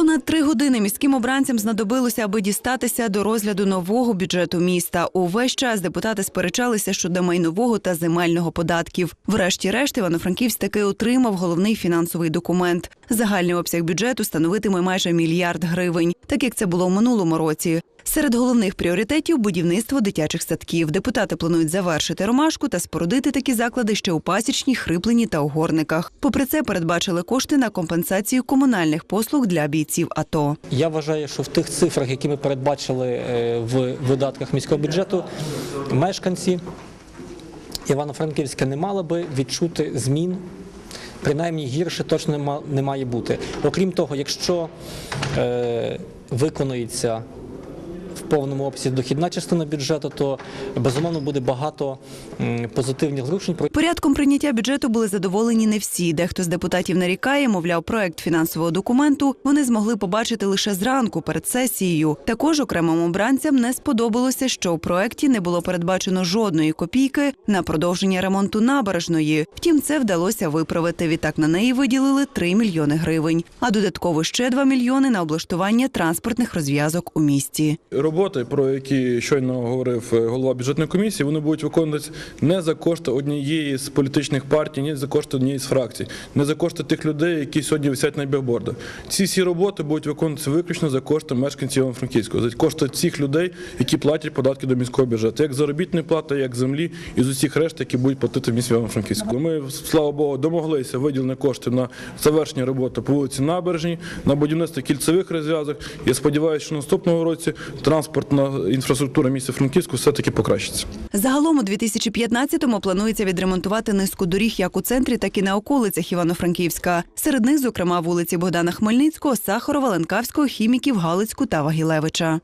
Понад три години міським обранцям знадобилося, аби дістатися до розгляду нового бюджету міста. Увесь час депутати сперечалися щодо майнового та земельного податків. Врешті-решт Івано-Франківськ таки отримав головний фінансовий документ. Загальний обсяг бюджету становитиме майже мільярд гривень, так як це було в минулому році. Серед головних пріоритетів будівництво дитячих садків. Депутати планують завершити ромашку та спорудити такі заклади ще у пасічній, хриплені та угорниках. Попри це, передбачили кошти на компенсацію комунальних послуг для бійців АТО. Я вважаю, що в тих цифрах, які ми передбачили е, в видатках міського бюджету, мешканці Івано-Франківська не мали би відчути змін. Принаймні гірше точно не має бути. Окрім того, якщо е, виконується повному обсязі дохідна частина бюджету, то безумовно буде багато позитивних зрушень. Порядком прийняття бюджету були задоволені не всі. Дехто з депутатів нарікає, мовляв, проект фінансового документу вони змогли побачити лише зранку перед сесією. Також окремим обранцям не сподобалося, що у проекті не було передбачено жодної копійки на продовження ремонту набережної. Втім, це вдалося виправити. Відтак на неї виділили 3 мільйони гривень, а додатково ще 2 мільйони на облаштування транспортних розв'язок у місті. Роботи, про які щойно говорив е, голова бюджетної комісії, вони будуть виконуватися не за кошти однієї з політичних партій, ні за кошти однієї з фракцій, не за кошти тих людей, які сьогодні висять на бігбордах. Ці всі роботи будуть виконуватися виключно за кошти мешканців Івано-Франківського, за кошти цих людей, які платять податки до міського бюджету, як заробітні плати, як землі і з усіх решт, які будуть платити в місті Івано-Франківську. Ми, слава Богу, домоглися виділення коштів на завершення роботи по вулиці Набережній, на будівництво кільцевих розв'язок. Я сподіваюся, що наступного році транспортна інфраструктура міста Франківську все-таки покращиться. Загалом у 2015-му планується відремонтувати низку доріг як у центрі, так і на околицях Івано-Франківська. Серед них, зокрема, вулиці Богдана Хмельницького, Сахарова, Ленкавського, Хіміків, Галицьку та Вагілевича.